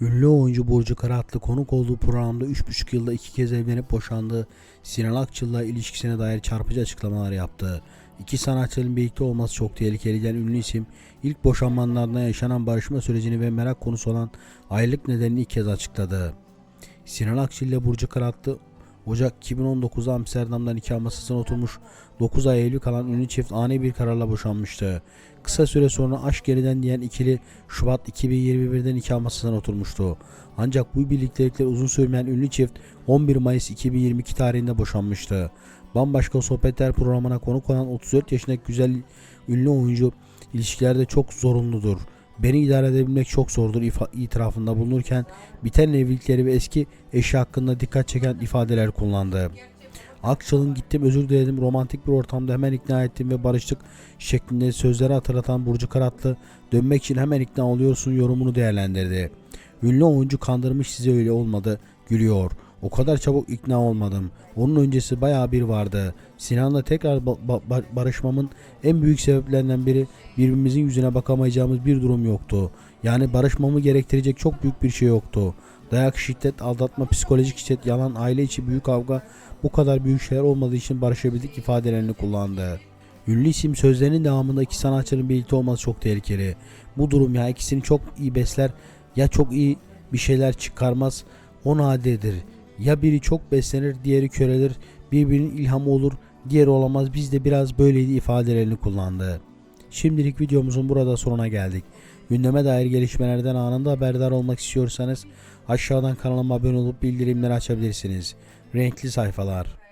Ünlü oyuncu Burcu Karatlı konuk olduğu programda 3,5 yılda iki kez evlenip boşandığı Sinan Akçıl'la ilişkisine dair çarpıcı açıklamalar yaptı. İki sanatçının birlikte olması çok tehlikeli diyen ünlü isim ilk boşanmalarında yaşanan barışma sürecini ve merak konusu olan ayrılık nedenini ilk kez açıkladı. Sinan Akçıl ile Burcu Karatlı Ocak 2019'da Amsterdam'da nikah masasına oturmuş 9 ay evli kalan ünlü çift ani bir kararla boşanmıştı. Kısa süre sonra aşk geriden diyen ikili Şubat 2021'de nikah masasına oturmuştu. Ancak bu birliktelikler uzun sürmeyen ünlü çift 11 Mayıs 2022 tarihinde boşanmıştı. Bambaşka Sohbetler programına konuk olan 34 yaşındaki güzel ünlü oyuncu ilişkilerde çok zorunludur. Beni idare edebilmek çok zordur itirafında bulunurken biten evlilikleri ve eski eşi hakkında dikkat çeken ifadeler kullandı. Akçıl'ın gittim özür diledim romantik bir ortamda hemen ikna ettim ve barıştık şeklinde sözleri hatırlatan Burcu Karatlı dönmek için hemen ikna oluyorsun yorumunu değerlendirdi. Ünlü oyuncu kandırmış size öyle olmadı gülüyor. O kadar çabuk ikna olmadım. Onun öncesi bayağı bir vardı. Sinan'la tekrar ba- ba- barışmamın en büyük sebeplerinden biri birbirimizin yüzüne bakamayacağımız bir durum yoktu. Yani barışmamı gerektirecek çok büyük bir şey yoktu. Dayak, şiddet, aldatma, psikolojik şiddet, yalan, aile içi büyük kavga bu kadar büyük şeyler olmadığı için barışabildik ifadelerini kullandı. Ünlü isim sözlerinin devamında iki sanatçının birlikte olması çok tehlikeli. Bu durum ya ikisini çok iyi besler ya çok iyi bir şeyler çıkarmaz o nadirdir. Ya biri çok beslenir diğeri körelir birbirinin ilhamı olur diğeri olamaz biz de biraz böyleydi ifadelerini kullandı. Şimdilik videomuzun burada sonuna geldik. Gündeme dair gelişmelerden anında haberdar olmak istiyorsanız aşağıdan kanalıma abone olup bildirimleri açabilirsiniz. Renkli sayfalar.